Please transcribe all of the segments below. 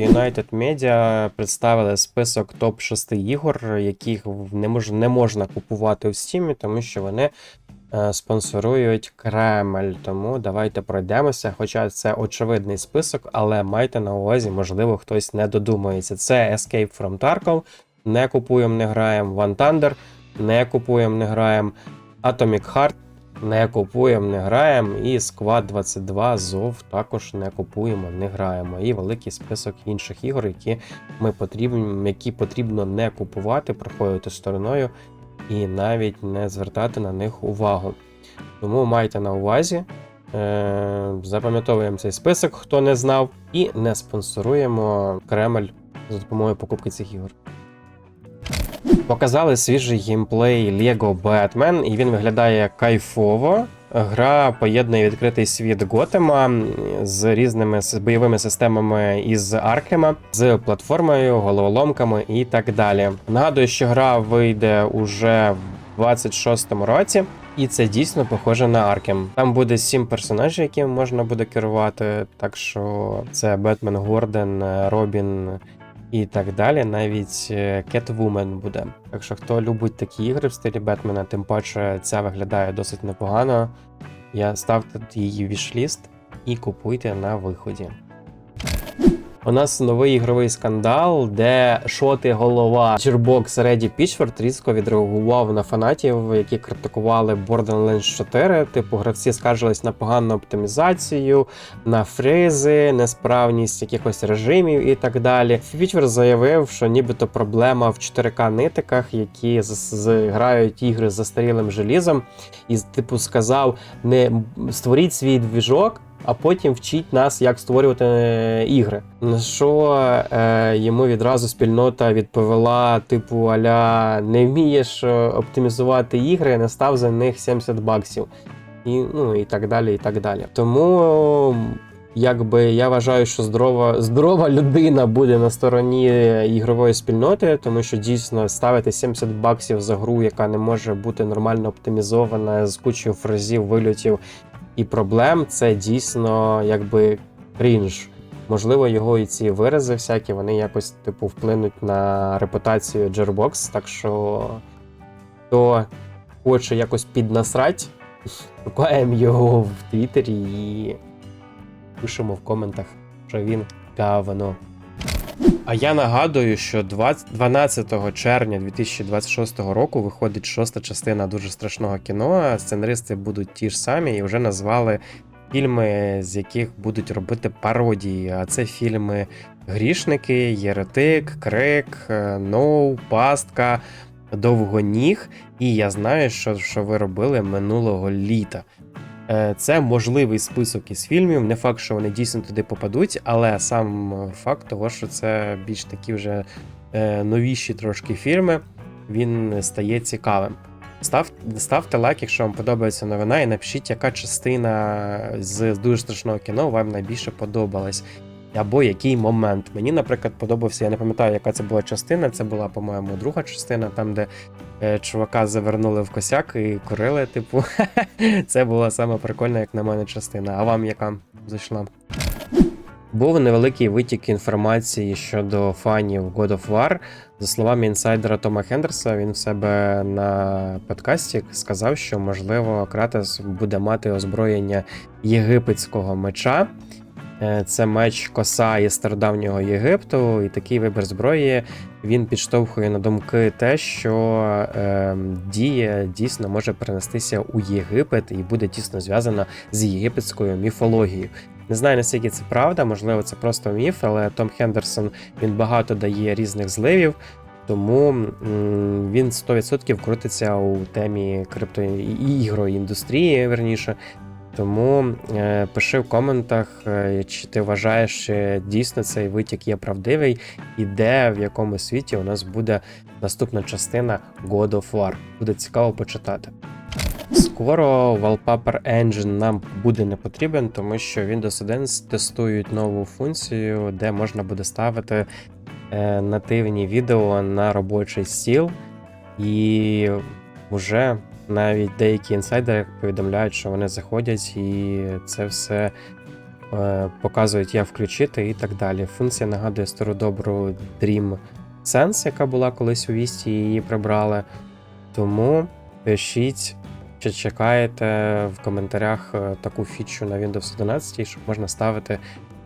United Media представили список топ 6 ігор, яких не мож, не можна купувати в Steam, тому що вони е, спонсорують Кремль. Тому давайте пройдемося. Хоча це очевидний список, але майте на увазі, можливо, хтось не додумається. Це Escape from Tarkov, не купуємо, не граємо. One Thunder, не купуємо, не граємо. Atomic Heart, не купуємо, не граємо. І Squad 22 ЗОВ також не купуємо, не граємо. І великий список інших ігор, які ми потрібні, які потрібно не купувати, проходити стороною і навіть не звертати на них увагу. Тому майте на увазі. Е, запам'ятовуємо цей список, хто не знав, і не спонсоруємо Кремль за допомогою покупки цих ігор. Показали свіжий геймплей Lego Batman, і він виглядає кайфово. Гра поєднує відкритий світ Готема з різними бойовими системами із Аркема, з платформою, головоломками і так далі. Нагадую, що гра вийде уже в 26-му році, і це дійсно похоже на Аркем. Там буде сім персонажів, якими можна буде керувати. Так що це Бетмен, Горден, Робін, і так далі. Навіть Кетвумен буде. Так що, хто любить такі ігри в стилі Бетмена, тим паче ця виглядає досить непогано. Я ставте її вішліст і купуйте на виході. У нас новий ігровий скандал, де шоти голова Gearbox Reddy Pitchford різко відреагував на фанатів, які критикували Borderlands 4. Типу, гравці скаржились на погану оптимізацію, на фризи, несправність якихось режимів і так далі. Фічвер заявив, що нібито проблема в 4К нитиках, які з- з- грають ігри з застарілим желізом, і типу сказав: не створіть свій двіжок. А потім вчіть нас, як створювати е, ігри. На що е, йому відразу спільнота відповіла: типу, аля не вмієш е, оптимізувати ігри, не став за них 70 баксів. І, ну, і так далі, і так далі. Тому якби я вважаю, що здорова, здорова людина буде на стороні ігрової спільноти, тому що дійсно ставити 70 баксів за гру, яка не може бути нормально оптимізована з кучою фразів, вильотів і проблем, це дійсно якби крінж. Можливо, його і ці вирази всякі, вони якось типу вплинуть на репутацію Gearbox, так що хто хоче якось піднасрать, шукаємо його в Твіттері і пишемо в коментах, що він говно. А я нагадую, що 20 12 червня 2026 року виходить шоста частина дуже страшного кіно. Сценаристи будуть ті ж самі і вже назвали фільми, з яких будуть робити пародії. А це фільми Грішники, Єретик, Крик, е, Ноу, Пастка, Довгоніг. І я знаю, що, що ви робили минулого літа. Е, Це можливий список із фільмів. Не факт, що вони дійсно туди попадуть, але сам факт того, що це більш такі вже е, новіші трошки фільми, він стає цікавим. Став, ставте лайк, якщо вам подобається новина, і напишіть, яка частина з дуже страшного кіно вам найбільше подобалась. Або який момент. Мені, наприклад, подобався, я не пам'ятаю, яка це була частина. Це була, по-моєму, друга частина, там, де е, чувака завернули в косяк і курили, типу. Це була саме прикольна, як на мене, частина. А вам яка зайшла? Був невеликий витік інформації щодо фанів God of War. За словами інсайдера Тома Хендерса, він в себе на подкасті сказав, що можливо Кратес буде мати озброєння єгипетського меча. Е, Це меч коса із стародавнього Єгипту, і такий вибір зброї він підштовхує на думки те, що е, дія дійсно може перенестися у Єгипет і буде тісно зв'язана з єгипетською міфологією. Не знаю, наскільки це правда, можливо, це просто міф, але Том Хендерсон він багато дає різних зливів, тому він 100% крутиться у темі крипто і індустрії, верніше. Тому е, пиши в коментах, е, чи ти вважаєш, що дійсно цей витік є правдивий, і де в якому світі у нас буде наступна частина God of War. Буде цікаво почитати. Скоро Wallpaper Engine нам буде не потрібен, тому що Windows 11 тестують нову функцію, де можна буде ставити е, нативні відео на робочий стіл, і вже навіть деякі інсайдери повідомляють, що вони заходять і це все е, показують, як включити і так далі. Функція нагадує стару добру Dream Sense, яка була колись у Вісті, її прибрали. Тому пишіть, чи чекаєте в коментарях е, таку фічу на Windows 11, щоб можна ставити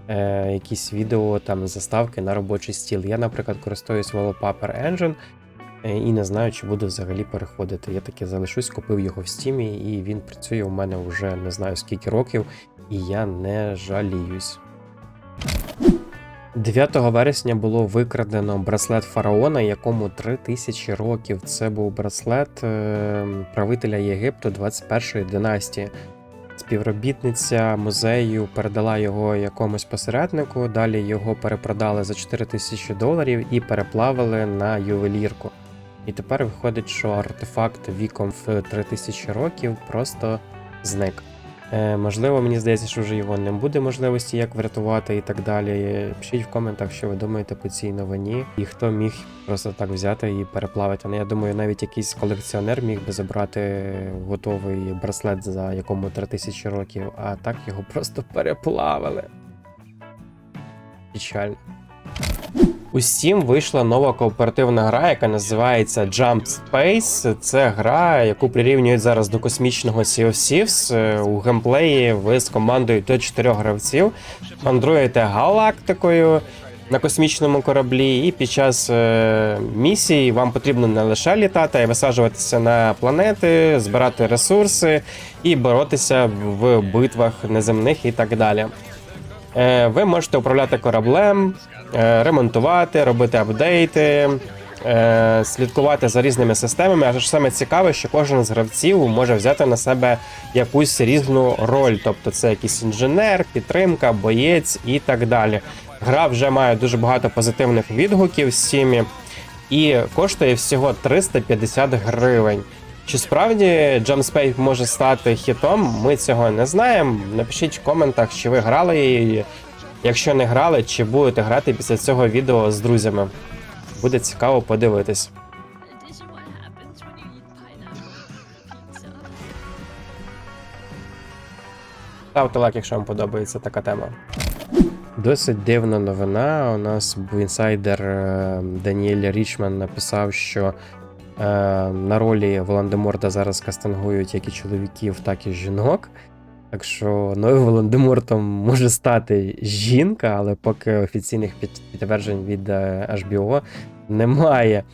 е, якісь відео там заставки на робочий стіл. Я, наприклад, користуюсь Wallpaper Engine і не знаю, чи буду взагалі переходити. Я таки залишусь, купив його в стімі, і він працює у мене вже не знаю скільки років, і я не жаліюсь. 9 вересня було викрадено браслет фараона, якому 3000 років. Це був браслет е, правителя Єгипту 21-ї династії. Співробітниця музею передала його якомусь посереднику, далі його перепродали за 4000 доларів і переплавили на ювелірку. І тепер виходить, що артефакт віком в 3000 років просто зник. Е, можливо, мені здається, що вже його не буде можливості як врятувати і так далі. Пишіть в коментах, що ви думаєте по цій новині, і хто міг просто так взяти і переплавити. Ну, я думаю, навіть якийсь колекціонер міг би забрати готовий браслет, за якому 3000 років, а так його просто переплавили. Печально. У Steam вийшла нова кооперативна гра, яка називається Jump Space. Це гра, яку прирівнюють зараз до космічного Sea of Thieves. Е, У геймплеї ви з командою до 4 гравців мандруєте галактикою на космічному кораблі, і під час е, місії вам потрібно не лише літати, а й висаджуватися на планети, збирати ресурси і боротися в битвах неземних і так далі. Е, Ви можете управляти кораблем, ремонтувати, робити апдейти, е, слідкувати за різними системами. А ж саме цікаве, що кожен з гравців може взяти на себе якусь різну роль. Тобто це якийсь інженер, підтримка, боєць і так далі. Гра вже має дуже багато позитивних відгуків в Steam і коштує всього 350 гривень. Чи справді Jumpspace може стати хітом? Ми цього не знаємо. Напишіть в коментах, чи ви грали її. Якщо не грали, чи будете грати після цього відео з друзями. Буде цікаво подивитись. Ставте лайк, якщо вам подобається така тема. Досить дивна новина. У нас інсайдер е, Даніель Річман написав, що е, на ролі Волан-де-Морта зараз кастингують як і чоловіків, так і жінок. Так що новим Волан-де-Мортом може стати жінка, але поки офіційних під- підтверджень від е, HBO немає.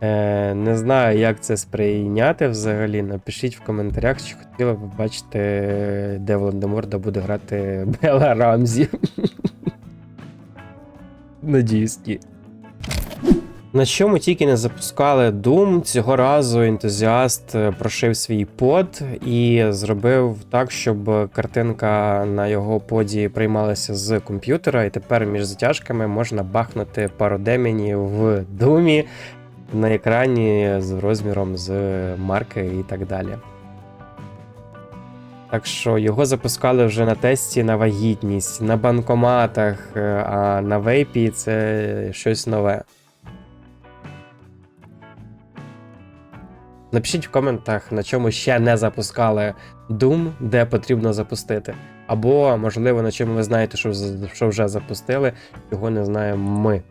Е, не знаю, як це сприйняти взагалі. Напишіть в коментарях, чи хотіли б бачити, де Волан-де-Морда буде грати Белла Рамзі. Надіюсь, ні. На чому тільки не запускали Doom, цього разу ентузіаст е, прошив свій под і зробив так, щоб картинка на його поді приймалася з комп'ютера, і тепер між затяжками можна бахнути пару в Думі на екрані з розміром з марки і так далі. Так що його запускали вже на тесті на вагітність, на банкоматах, е, а на вейпі це щось нове. Напишіть в коментах, на чому ще не запускали Doom, де потрібно запустити. Або, можливо, на чому ви знаєте, що, що вже запустили, його не знаємо ми.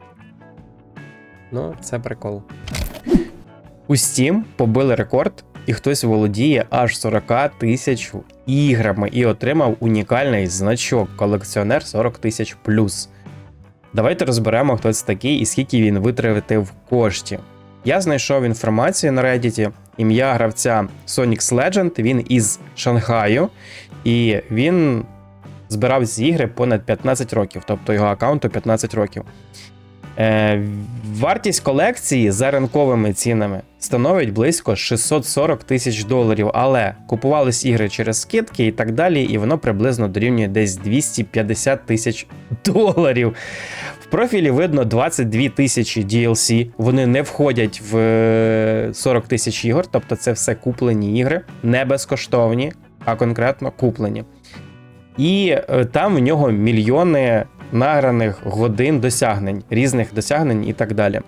Ну, це прикол. У Steam побили рекорд, і хтось володіє аж 40 тисяч іграми і отримав унікальний значок колекціонер 40 тисяч плюс. Давайте розберемо, хто це такий і скільки він витратив коштів. Я знайшов інформацію на Reddit. Ім'я гравця Sonic's Legend, він із Шанхаю, і він збирав ці ігри понад 15 років, тобто його аккаунту 15 років. Е, вартість колекції за ринковими цінами становить близько 640 тисяч доларів, але купувались ігри через скидки і так далі, і воно приблизно дорівнює десь 250 тисяч доларів. В профілі видно 22 тисячі DLC. Вони не входять в е, 40 тисяч ігор, тобто це все куплені ігри, не безкоштовні, а конкретно куплені. І е, там в нього мільйони награних годин досягнень, різних досягнень і так далі.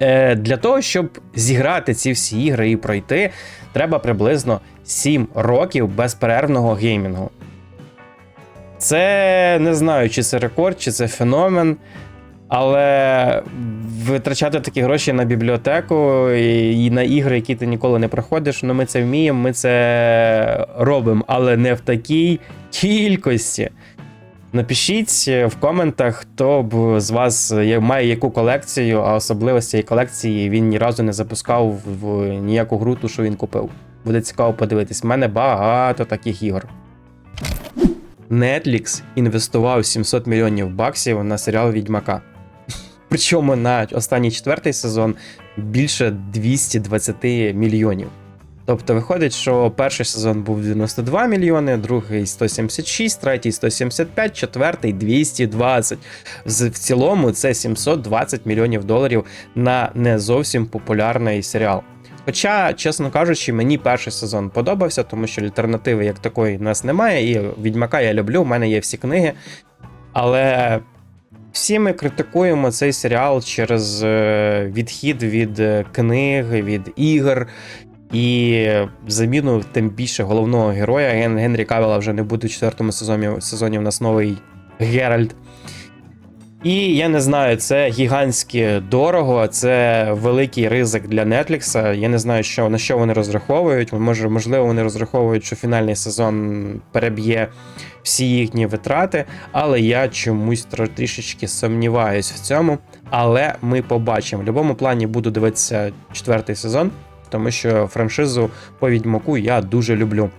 Е, Для того, щоб зіграти ці всі ігри і пройти, треба приблизно 7 років безперервного геймінгу. Це не знаю, чи це рекорд, чи це феномен. Але витрачати такі гроші на бібліотеку і на ігри, які ти ніколи не проходиш, ну ми це вміємо, ми це робимо, але не в такій кількості. Напишіть в коментах, хто б з вас має яку колекцію, а особливо з цієї колекції він ні разу не запускав в ніяку гру, ту, що він купив. Буде цікаво подивитись. У мене багато таких ігор. Netflix інвестував 700 мільйонів баксів на серіал Відьмака. Причому на останній четвертий сезон більше 220 мільйонів. Тобто виходить, що перший сезон був 92 мільйони, другий 176, третій 175, четвертий 220. В цілому це 720 мільйонів доларів на не зовсім популярний серіал. Хоча, чесно кажучи, мені перший сезон подобався, тому що альтернативи як такої в нас немає, і Відьмака я люблю, у мене є всі книги. Але всі ми критикуємо цей серіал через е, відхід від е, книг, від ігор. І заміну тим більше головного героя Ген- Генрі Кавела вже не буде в четвертому сезоні. сезоні у нас новий Геральт. І я не знаю, це гігантськи дорого, це великий ризик для Netflix. Я не знаю, що, на що вони розраховують. Може, можливо, вони розраховують, що фінальний сезон переб'є всі їхні витрати, але я чомусь трішечки сумніваюсь в цьому. Але ми побачимо. В будь-якому плані буду дивитися четвертий сезон, тому що франшизу по відьмаку я дуже люблю.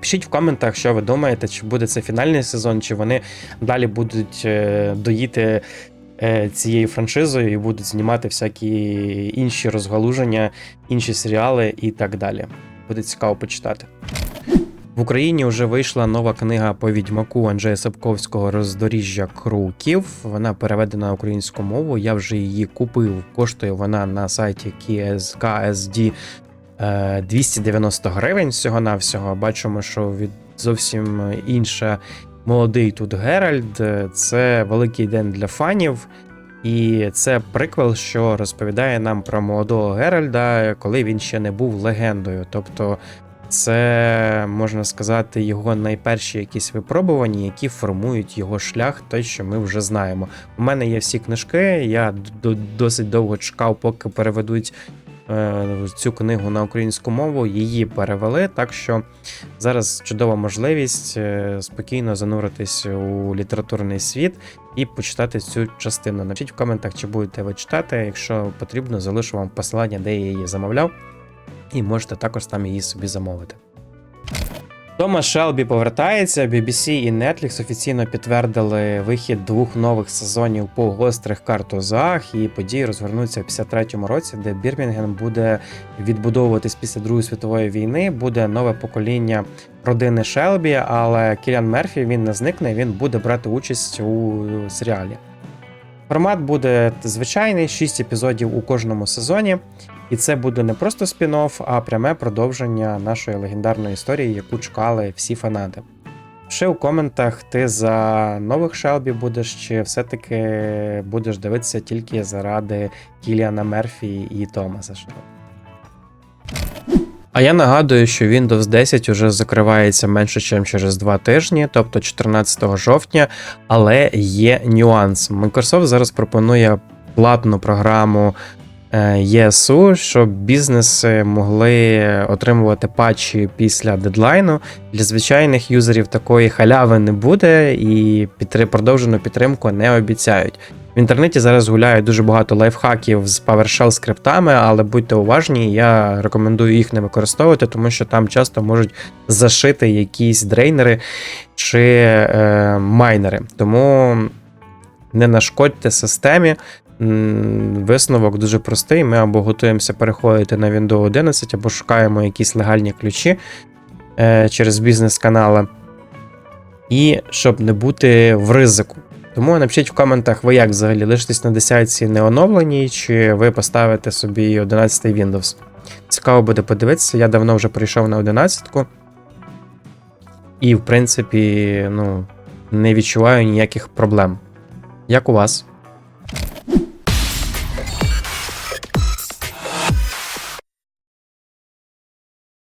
Пишіть в коментах, що ви думаєте, чи буде це фінальний сезон, чи вони далі будуть е, доїти е, цією франшизою і будуть знімати всякі інші розгалуження, інші серіали і так далі. Буде цікаво почитати. В Україні вже вийшла нова книга по відьмаку Анджея Сапковського Роздоріжжя круків. Вона переведена на українську мову. Я вже її купив. Коштує вона на сайті KS KSD е, 290 гривень всього-навсього. Бачимо, що від зовсім інша молодий тут Геральд. Е, Це великий день для фанів. І це приквел, що розповідає нам про молодого Геральда, коли він ще не був легендою. Тобто це можна сказати його найперші якісь випробування, які формують його шлях, той, що ми вже знаємо. У мене є всі книжки. Я досить довго чекав, поки переведуть е, цю книгу на українську мову. Її перевели. Так що зараз чудова можливість е, спокійно зануритись у літературний світ і почитати цю частину. Напишіть в коментах, чи будете ви читати. Якщо потрібно, залишу вам посилання, де я її замовляв, і можете також там її собі замовити. Томас Шелбі повертається. BBC і Netflix офіційно підтвердили вихід двох нових сезонів по гострих картузах, і події розгорнуться в 53-му році, де Бірмінгем буде відбудовуватись після Другої світової війни. Буде нове покоління родини Шелбі, але Кіліан Мерфі він не зникне, він буде брати участь у серіалі. Формат буде звичайний: 6 епізодів у кожному сезоні. І це буде не просто спін-офф, а пряме продовження нашої легендарної історії, яку чекали всі фанати. Ще у коментах ти за нових Шелбі будеш, чи все-таки будеш дивитися тільки заради Кіліана Мерфі і Томаса Шелбі. А я нагадую, що Windows 10 уже закривається менше, ніж через 2 тижні, тобто 14 жовтня, але є нюанс. Microsoft зараз пропонує платну програму ЄСУ, щоб бізнеси могли отримувати патчі після дедлайну. Для звичайних юзерів такої халяви не буде, і продовжену підтримку не обіцяють. В інтернеті зараз гуляє дуже багато лайфхаків з PowerShell скриптами, але будьте уважні, я рекомендую їх не використовувати, тому що там часто можуть зашити якісь дрейнери чи е, майнери. Тому не нашкодьте системі. Висновок дуже простий. Ми або готуємося переходити на Windows 11, або шукаємо якісь легальні ключі е, через бізнес-канали. І щоб не бути в ризику. Тому напишіть в коментах, ви як взагалі лишитесь на 10 не оновленій, чи ви поставите собі 11 Windows. Цікаво буде подивитися. Я давно вже прийшов на 11. ку І, в принципі, ну, не відчуваю ніяких проблем. Як у вас?